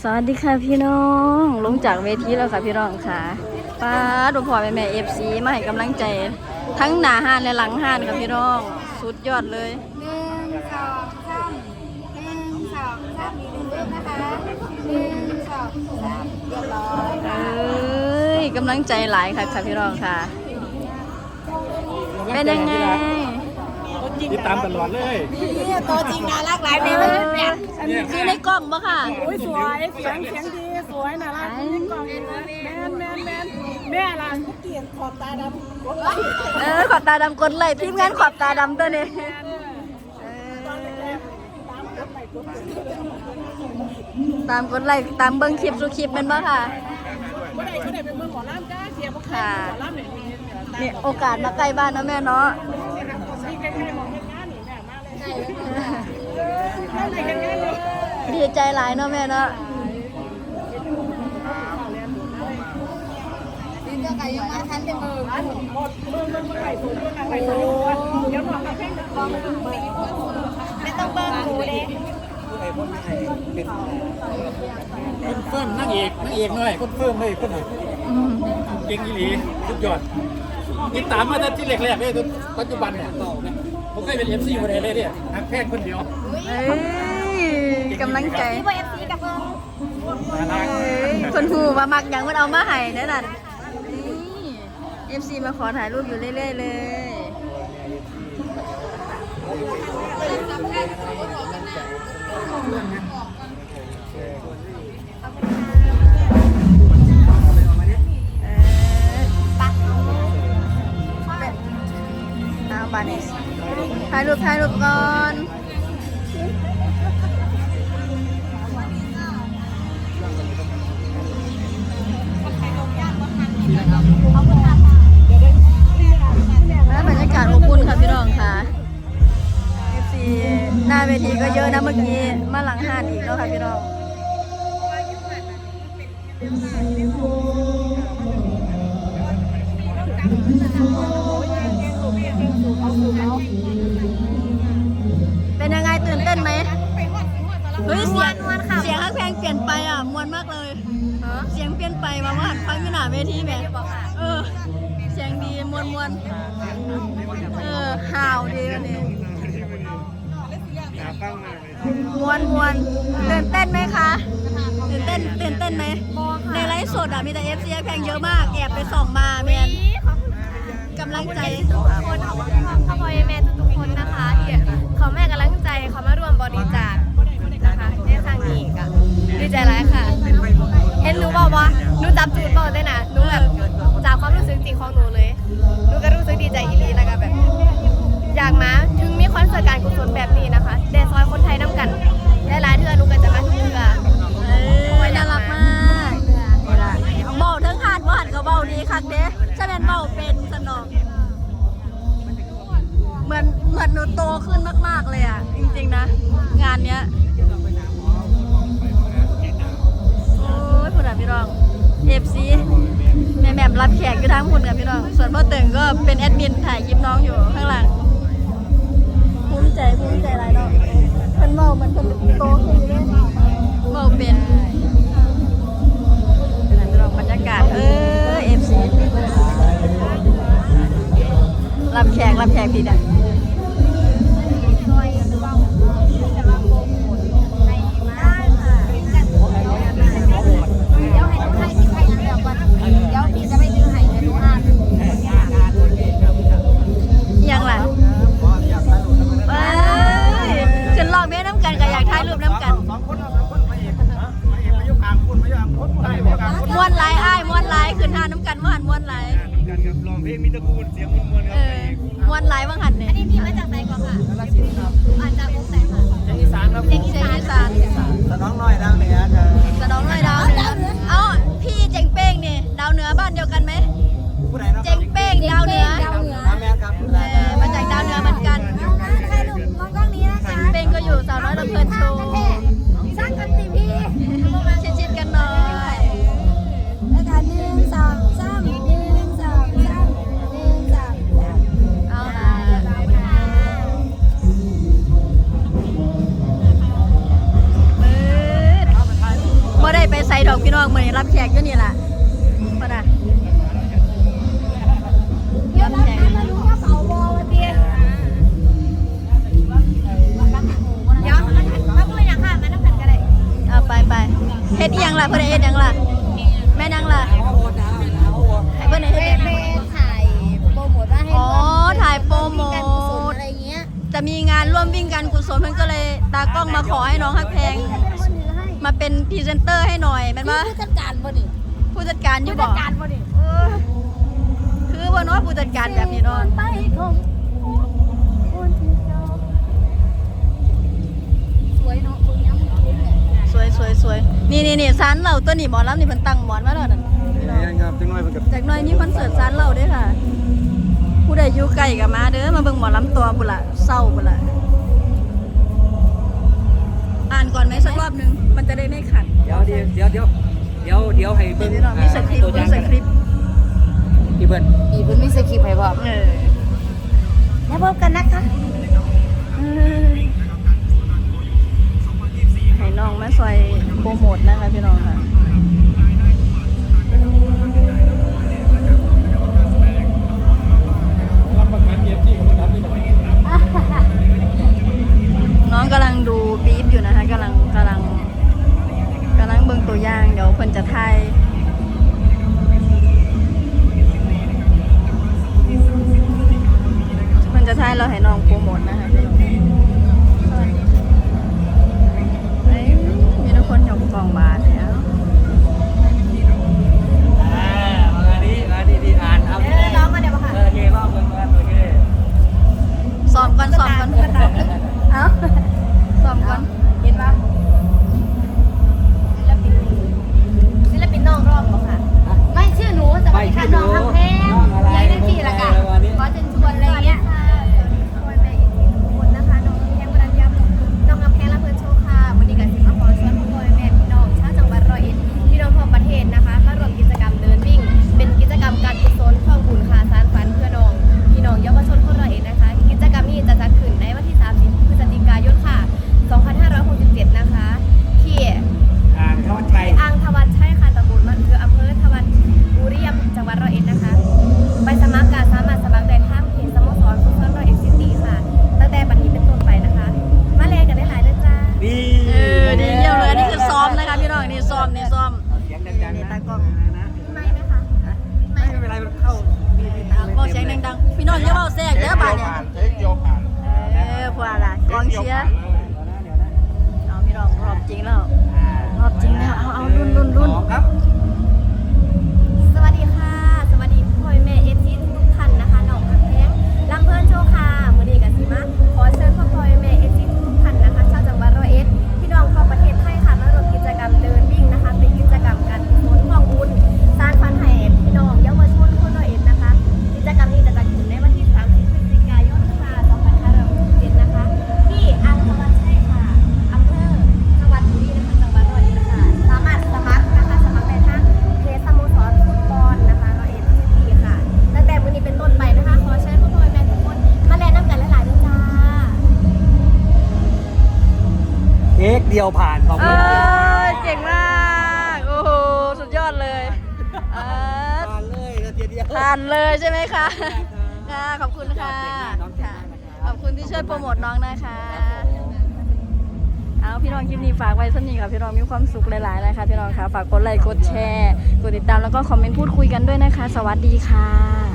สวัสดีค่ะพี่น้อง ลงจากเวทีแล้วค่ะพี่น้องค่ะป้าดูพ่อแม่แม่เอฟซีมาให้กำลังใจ ทั้งหน้าห้านและหลังห้านค่ะพี่น้อง สุดยอดเลยหนึ่งสองสามหนึ่งสองสามมีหนึ่งรูปนะคะหนึ่งสองสามเรียบร้อยเอ้ยกำลังใจหลายค่ะค่ะพี่น้องค่ะ เป็นยังไง ติดตามตลอดเลยนี่ตัวจริงน่ารักหลายเลยมันเนี่ยคือในกล้องปะค่ะอุ้ยสวย เสียงเสียงดีสวยน่ารักยิ่งกล่องอีกนะแมนแมนแมนแม่ล่ะเกลียดขอบตาดำกดไลค์เออขอบตาดำกดไลค์ทีมงานขอบตาดำตัวนี้ตามกดไลค์ตามเบิ้งคลิปสุคลิปเป็นปะค่ะบ่ได้บ่ได้เป็นเมืองหมอลำจ้าเสียบ่ค่ะหมอลำเนี่ยนี่นี่โอกาสมาใกล้บ้านนะแม่เนาะ ดีใจหลายเนาะแม่เนาะนี่เจ้าไก่ยังมาทันเต็มมือหมดเมืองมันไปสูงมันไปสูงเดี๋ยวหมอกับเพ่งจะกองมันไปไม่ต้องเบิ้งหนูเด้คนเฟิร์นนั่งเอกนั่งเอกหน่อยคนเฟิร์นเลยคนหนึ่งอืมเก่งอีหลีสุดยอดติดตามมาตั้งที่แรกๆเลยจนปัจจุบันเนี่ย ผมเคยเป็นเอฟซีมาเลยเลยเนี่ยนักแพทย์คนเดียวเอ้ยกำลังใจที่ว่าเอฟซีกับเบิ้งน่ารักเอ้ยคนหูมามักอย่างมันเอามาให้แน่นอนนี่ FC มาขอถ่ายรูปอยู่เรื่อยๆเลย เป็นยังไงตื่นเต้นไหมเฮ้ยเสียงเสียงฮักเพลงเปลี่ยนไปอะมวนมากเลยเสียงเปลี่ยนไปมาว่าฟังอยู่หน้าเวทีแบบเออเสียงดีมวนมวนเออห่าวดีวันนี้ มวนมวนตื่นเต้นไหมคะตื่นเต้นตื่นเต้นไหมในไลฟ์สดอะมีแต่เอฟซีแพงเยอะมากแอบไปส่องมาเมียนกำลังใจทุกคนขอบคุณพ่อพ่อแม่ทุกคนนะคะที่เขาแม่กำลังใจเขามาร่วมบริจาคนะคะในครั้งนี้ก็ดีใจหลายค่ะเห็นหนูบอกว่าหนูจับจูดบอกได้นะหนูแบบจากความรู้สึกจริงของหนูเลยหนูก็รู้สึกดีใจอีหลีแล้ว โตขึ้นมาก ๆ เลยอะ จริง ๆ นะ งานเนี้ยโอ้ยคุณอะพี่รองเอฟซีแม่แม่รับแขกอยู่ทั้งคุณกับพี่รอง ส่วนพ่อเตึงก็เป็นแอดมินถ่ายคลิปน้องอยู่ข้างหลังภูมิใจภูมิใจอะไรเนาะ นหลายขึ้นหาน้ำกันว่าหันม้วนหลายกันครับลองเพลงมีตระกูลเสียงมวลๆคเอรับอม้วนหลายว่างหันเนี่ยอันนี้พี่มาจากไหนก่อนค่ะมาจากวงไหนคะเสียงอีสานครับเสียงอีสานสน้องน้อยดังเลยฮะสะน้องเลยดาวเหนือเอ้าพี่เจงเป้ง รับแขกอยู่นี่ล่ะปะนะเดี๋ยวเรามาดูว่าเสาบอวันเดียวเดี๋ยวมามาพูดอย่างค่ะมาน้ำกันกันเลยเอาไปไปเฮ็ดอีหยังล่ะเพิ่นให้เฮ็ดหยังล่ะแม่นางล่ะให้เพิ่นให้เฮ็ดหยังถ่ายโปรโมทว่าให้อ๋อถ่ายโปรโมทการกุศลอะไรเงี้ยจะมีงานร่วมวิ่งกันกุศลเพิ่นก็เลยตากล้องมาขอให้น้องฮักแพง มาเป็นพรีเซนเตอร์ให้หน่อยแม่นบ่ผู้จัดการบ่นี่ผู้จัดการอยู่ผู้บ่จัดการบ่นี่เออคือบ่เนาะผู้จัดการแบบนี้เนาะไปคงคนที่ชอบสวยเนาะคนย้ำคุ้นเลยสวยสวยสวยนี่นี่นี่ซานเราตัวนี้หมอลำนี่เพิ่นตั้งหมอนมาแล้วนั่นพี่น้องครับจังน้อยเพิ่นกับจากหน้อยมีคอนเสิร์ตซานเราด้วยค่ะ ผู้ใดอยู่ไกลกับมาเด้อมาเบิ่งหมอลำตัวบุนละเศร้าบุนละ อ่านก่อนไหมสักรอบหนึง มันจะได้ไม่ขัดเดี๋ยวเดี๋ยวเดี๋ยวเดี๋ยวเดี๋ยวเดี๋ยวให้เดี๋เบิ่ยวงนี้เรามีสคริปต์ตัวอมีย่างสคริปต์พี่เบิ้ลอีเพิ่นมีสคริปต์ให้พร้อมเออแล้วพบกันนะคะเออให้น้องมาซอยโปรโมทนะคะพี่น้องค่ะ ดียวผ่านขอบเอคุณอเก่งมาก โอ้โห สุดยอดเลยเออผ่านเลยนาทีเดียว ผ่านเลยใช่ไหมคะค่ะขอบคุณค่ะค่ะ ขอบคุณที่ช่วยโปรโมทน้องนะคะ เอาพี่น้องคลิปนี้ฝากไว้สนิทค่ะพี่น้องมีความสุขหลายๆนะคะพี่น้องค่ะฝากกดไลค์กดแชร์กดติดตามแล้วก็คอมเมนต์พูดคุยกันด้วยนะคะ สวัสดีค่ะ